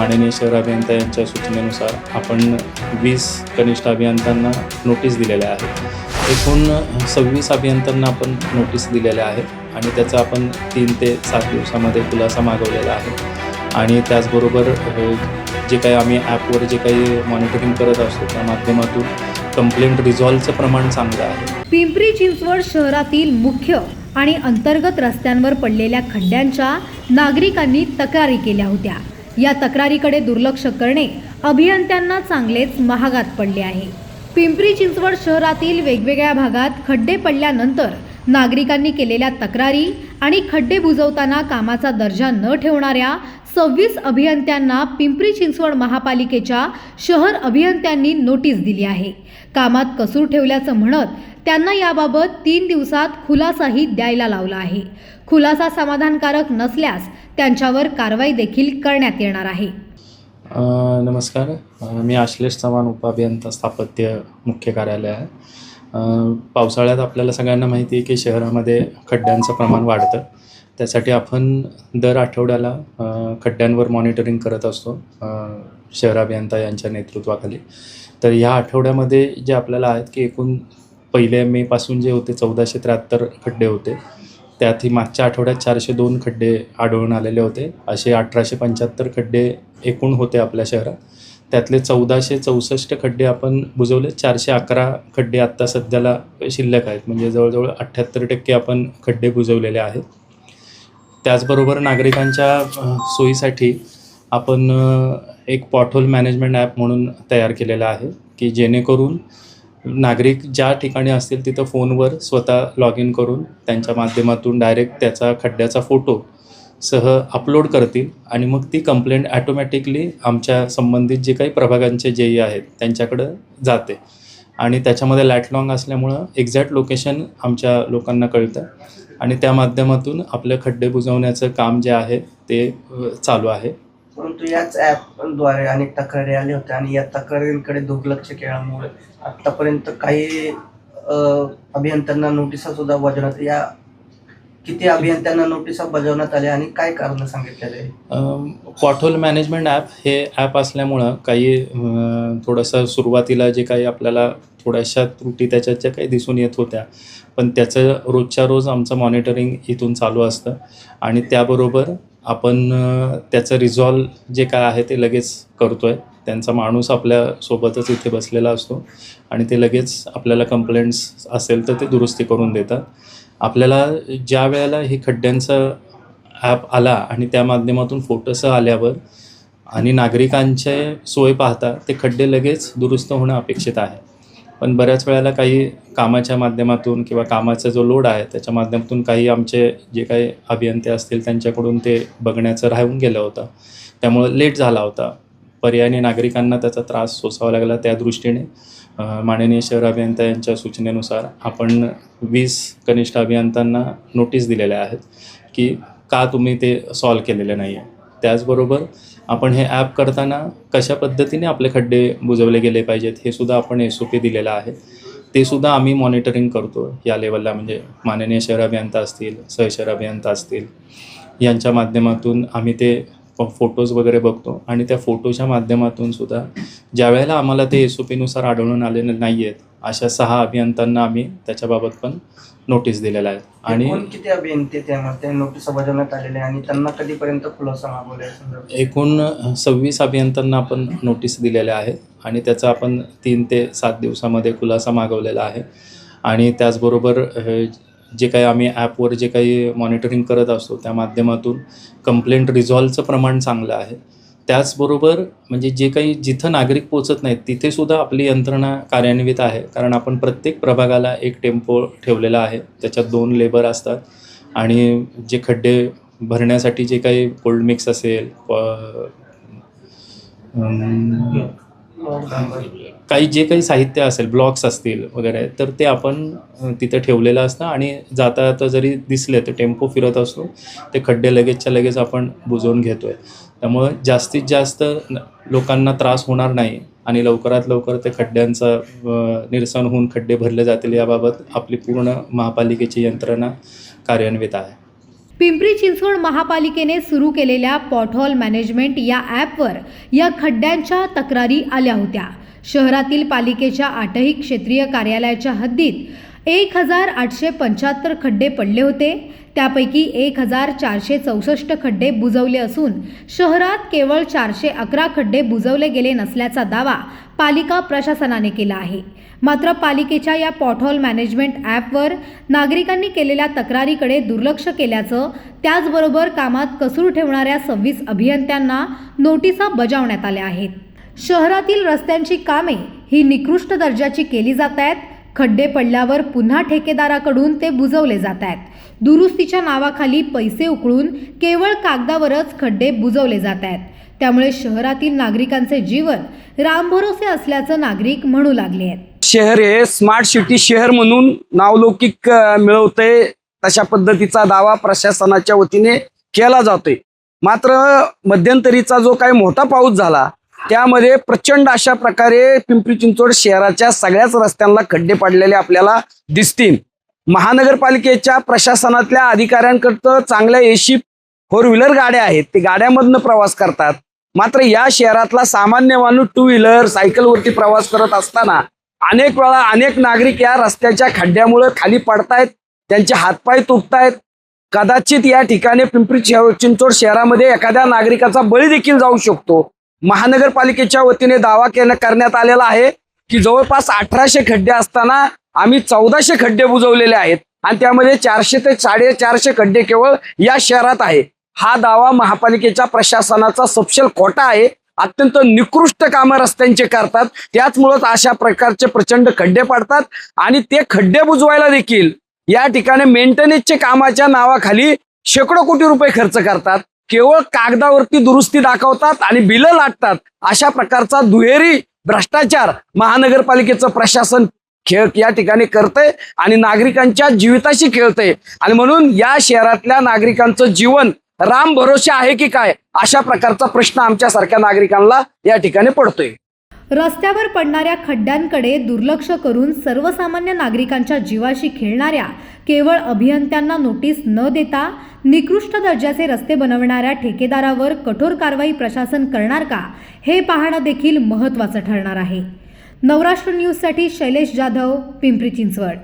माननीय शहर अभियंता यांच्या सूचनेनुसार आपण वीस कनिष्ठ अभियंत्यांना नोटीस दिलेल्या आहेत. एकूण सव्वीस अभियंत्यांना आपण नोटीस दिलेल्या आहेत आणि त्याचा आपण तीन ते सात दिवसामध्ये खुलासा मागवलेला आहे. आणि त्याचबरोबर जे काही आम्ही ॲपवर जे काही मॉनिटरिंग करत असतो त्या माध्यमातून कंप्लेंट रिझॉल्वचं प्रमाण चांगलं आहे. पिंपरी चिंचवड शहरातील मुख्य आणि अंतर्गत रस्त्यांवर पडलेल्या खड्ड्यांच्या नागरिकांनी तक्रारी केल्या होत्या. या तक्रारीकडे दुर्लक्ष करणे अभियंत्यांना चांगलेच महागात पडले आहे. पिंपरी चिंचवड शहरातील वेगवेगळ्या भागात खड्डे पडल्यानंतर नागरिकांनी केलेल्या तक्रारी आणि खड्डे बुजवताना कामाचा दर्जा न ठेवणाऱ्या सव्वीस अभियंत्यांना पिंपरी चिंचवड महापालिकेच्या शहर अभियंत्यांनी नोटीस दिली आहे. कामात कसूर ठेवल्याचं म्हणत त्यांना याबाबत तीन दिवसात खुलासाही द्यायला लावला आहे. खुलासा समाधानकारक नसल्यास त्यांच्यावर कारवाई देखील करण्यात येणार आहे. नमस्कार. मी आश्लेष चव्हाण उपअभियंता स्थापत्य मुख्य कार्यालय आहे. पावसाळ्यात आपल्याला सगळ्यांना माहिती आहे की शहरामध्ये खड्ड्यांचं प्रमाण वाढतं. त्यासाठी आपण दर आठवड्याला खड्ड्यांवर मॉनिटरिंग करत असतो शहर अभियंता यांच्या नेतृत्वाखाली. तर ह्या आठवड्यामध्ये जे आपल्याला आहेत की एकूण पहिल्या मेपासून जे होते चौदाशे त्र्याहत्तर खड्डे होते त्यातही मागच्या आठवड्यात चारशे दोन खड्डे आढळून आलेले होते. असे अठराशे पंच्याहत्तर खड्डे एकूण होते आपल्या शहरात. त्यातले चौदाशे चौसष्ट खड्डे आपण बुजवले. चारशे अकरा खड्डे आत्ता सध्याला शिल्लक आहेत. म्हणजे जवळजवळ अठ्ठ्याहत्तर टक्के आपण खड्डे बुजवलेले आहेत. त्याचबरोबर नागरिकांच्या सोयीसाठी आपण एक पॉटहोल मॅनेजमेंट ॲप म्हणून तयार केलेला आहे की जेणेकरून नागरिक ज्या ठिकाणी असतील तिथं फोनवर स्वतः लॉग इन करून त्यांच्या माध्यमातून डायरेक्ट त्याचा खड्ड्याचा फोटो सह अपलोड करतील आणि मग ती कंप्लेंट ॲटोमॅटिकली आमच्या संबंधित जे काही प्रभागांचे जेई आहेत त्यांच्याकडं जाते. आणि त्याच्यामध्ये लॅटलॉंग असल्यामुळं एक्झॅक्ट लोकेशन आमच्या लोकांना कळतं. आणि त्या माध्यमातून आपले खड्डे बुजवण्याचं काम जे आहे ते चालू आहे. परंतु याच ॲपद्वारे अनेक तक्रारी आल्या होत्या आणि या तक्रारींकडे दुर्लक्ष केल्यामुळे आतापर्यंत काही अभियंत्यांना नोटिसा सुद्धा बजावण्यात या किती अभियंत्यांना नोटिसा बजावण्यात आल्या आणि काय कारण सांगितलेले पॉटहोल मॅनेजमेंट ॲप हे ॲप असल्यामुळं काही थोडंसं सुरुवातीला जे काही आपल्याला थोड्याशा त्रुटी त्याच्यात ज्या काही दिसून येत होत्या पण त्याचं रोजच्या रोज आमचं मॉनिटरिंग इथून चालू असतं. आणि त्याबरोबर आपण त्याचं रिझॉल्व जे काय आहे ते लगेच करतो आहे त्यांचा माणूस आपल्यासोबतच इथे बसलेला असतो आणि ते लगेच आपल्याला कंप्लेंट्स असेल तर ते दुरुस्ती करून देतात. आपल्याला ज्या वेळेला हे खड्ड्यांचं ॲप आला आणि त्या माध्यमातून फोटोसह आल्यावर आणि नागरिकांचे सोय पाहता ते खड्डे लगेच दुरुस्त होणं अपेक्षित आहे. पण बऱ्याच वेळेला काही कामाच्या माध्यमातून किंवा कामाचा जो लोड आहे त्याच्या माध्यमातून काही आमचे जे काही अभियंते असतील त्यांच्याकडून ते बघण्याचं राहून गेलं होतं. त्यामुळं लेट झाला होता. पर्यायाने नागरिकांना त्याचा त्रास सोसावा लागला त्या दृष्टीने. माननीय शहर अभियंता यांच्या सूचनेनुसार आपण वीस कनिष्ठ अभियंत्यांना नोटीस दिलेल्या आहेत की का तुम्ही ते सॉल्व केलेले नाही आहे त्याचबरोबर आपण हे ॲप करताना कशा पद्धतीने आपले खड्डे बुजवले गेले पाहिजेत हे सुद्धा आपण एस ओ पी दिलेलं आहे. ते सुद्धा आम्ही मॉनिटरिंग करतो या लेवलला म्हणजे माननीय शहर अभियंता असतील सहशहर अभियंता असतील यांच्या माध्यमातून आम्ही ते फोटोज वगैरे बघतो. आणि त्या फोटोच्या माध्यमातून सुद्धा ज्या वेळेला आम्हाला ते एस ओ पीनुसार आढळून आलेले नाही आहेत अशा सहा अभियंत्यांना आम्ही त्याच्याबाबत पण नोटीस दिलेल्या आहेत आणि किती अभियंते त्यामध्ये नोटिसा बजावण्यात आलेले आणि त्यांना कधीपर्यंत खुलासा मागवला संदर्भात? एकूण सव्वीस अभियंत्यांना आपण नोटीस दिलेल्या आहेत आणि त्याचा आपण तीन ते सात दिवसामध्ये खुलासा मागवलेला आहे. आणि त्याचबरोबर अ, जे काही आम्ही ॲपवर जे काही मॉनिटरिंग करत असतो त्या माध्यमातून कंप्लेंट रिझॉल्वचं प्रमाण चांगलं आहे. त्याचबरोबर म्हणजे जे काही जिथं नागरिक पोचत नाहीत तिथेसुद्धा आपली यंत्रणा कार्यान्वित आहे. कारण आपण प्रत्येक प्रभागाला एक टेम्पो ठेवलेला आहे. त्याच्यात दोन लेबर असतात. आणि जे खड्डे भरण्यासाठी जे काही कोल्ड मिक्स असेल काही जे काही साहित्य असेल ब्लॉक्स असतील वगैरे तर ते आपण तिथं तिथे ठेवलेलं असतं आणि जाता जाता जरी दिसले तर टेम्पो फिरत असतो ते खड्डे लगेचच्या लगेच आपण बुजवून घेतो आहे त्यामुळं जास्तीत जास्त लोकांना त्रास होणार नाही आणि लवकरात लवकर ते खड्ड्यांचं निरसन होऊन खड्डे भरले जातील याबाबत आपली पूर्ण महापालिकेची यंत्रणा कार्यान्वित आहे. पिंपरी चिंचवड महापालिकेने सुरू केलेल्या पॉटहॉल मॅनेजमेंट या ॲपवर या खड्ड्यांच्या तक्रारी आल्या होत्या. शहरातील पालिकेच्या आठही क्षेत्रीय कार्यालयाच्या हद्दीत एक हजार आठशे पंच्याहत्तर खड्डे पडले होते. त्यापैकी एक हजार चारशे चौसष्ट खड्डे बुजवले असून शहरात केवळ चारशे अकरा खड्डे बुजवले गेले नसल्याचा दावा पालिका प्रशासनाने केला आहे. मात्र पालिकेच्या या पॉटहॉल मॅनेजमेंट ॲपवर नागरिकांनी केलेल्या तक्रारीकडे दुर्लक्ष केल्याचं त्याचबरोबर कामात कसूर ठेवणाऱ्या सव्वीस अभियंत्यांना नोटिसा बजावण्यात आल्या आहेत. शहरातील रस्त्यांची कामे ही निकृष्ट दर्जाची केली जात आहेत खड्डे पडल्यावर पुन्हा ठेकेदाराकडून ते बुजवले जात आहेत दुरुस्तीच्या नावाखाली पैसे उकळून केवळ कागदावरच खड्डे बुजवले जात आहेत त्यामुळे शहरातील नागरिकांचे जीवन रामभरोसे असल्याचं नागरिक म्हणू लागले आहेत. शहर हे स्मार्ट सिटी शहर म्हणून नावलौकिक मिळवते तशा पद्धतीचा दावा प्रशासनाच्या वतीने केला जातोय. मात्र मध्यंतरीचा जो काही मोठा पाऊस झाला त्यामध्ये प्रचंड अशा प्रकारे पिंपरी चिंचवड शहराच्या सगळ्याच रस्त्यांना खड्डे पडलेले आपल्याला दिसतील. महानगरपालिकेच्या प्रशासनातल्या अधिकाऱ्यांकडं चांगल्या एशी फोर व्हीलर गाड्या आहेत. ते गाड्यामधनं प्रवास करतात. मात्र या शहरातला सामान्य माणूस टू व्हीलर सायकलवरती प्रवास करत असताना अनेक वेळा अनेक नागरिक या रस्त्याच्या खड्ड्यामुळे खाली पडतायत त्यांचे हातपाय तुटतायत. कदाचित या ठिकाणी पिंपरी चिंचवड शहरामध्ये एखाद्या नागरिकाचा बळी देखील जाऊ शकतो. महानगरपालिकेच्या वतीने दावा केला करण्यात आलेला आहे की जवळपास अठराशे खड्डे असताना आम्ही चौदाशे खड्डे बुजवलेले आहेत. आणि त्यामध्ये चारशे ते साडेचारशे खड्डे केवळ या शहरात आहे. हा दावा महापालिकेच्या प्रशासनाचा सपशेल खोटा आहे. अत्यंत निकृष्ट कामं रस्त्यांचे करतात. त्याचमुळेच अशा प्रकारचे प्रचंड खड्डे पडतात. आणि ते खड्डे बुजवायला देखील या ठिकाणी मेंटेनन्सचे कामाच्या नावाखाली शेकडो कोटी रुपये खर्च करतात. केवळ कागदावरती दुरुस्ती दाखवतात आणि बिलं लाटतात. अशा प्रकारचा दुहेरी भ्रष्टाचार महानगरपालिकेचं प्रशासन खेळ या ठिकाणी करतंय आणि नागरिकांच्या जीविताशी खेळतंय. आणि म्हणून या शहरातल्या नागरिकांचं जीवन राम भरोसे आहे की काय अशा प्रकारचा प्रश्न आमच्यासारख्या नागरिकांना या ठिकाणी पडतोय. रस्त्यावर पडणाऱ्या खड्ड्यांकडे दुर्लक्ष करून सर्वसामान्य नागरिकांच्या जीवाशी खेळणाऱ्या केवळ अभियंत्यांना नोटीस न देता निकृष्ट दर्जाचे रस्ते बनवणाऱ्या ठेकेदारावर कठोर कारवाई प्रशासन करणार का हे पाहणं देखील महत्त्वाचं ठरणार आहे. नवराष्ट्र न्यूजसाठी शैलेश जाधव पिंपरी चिंचवड.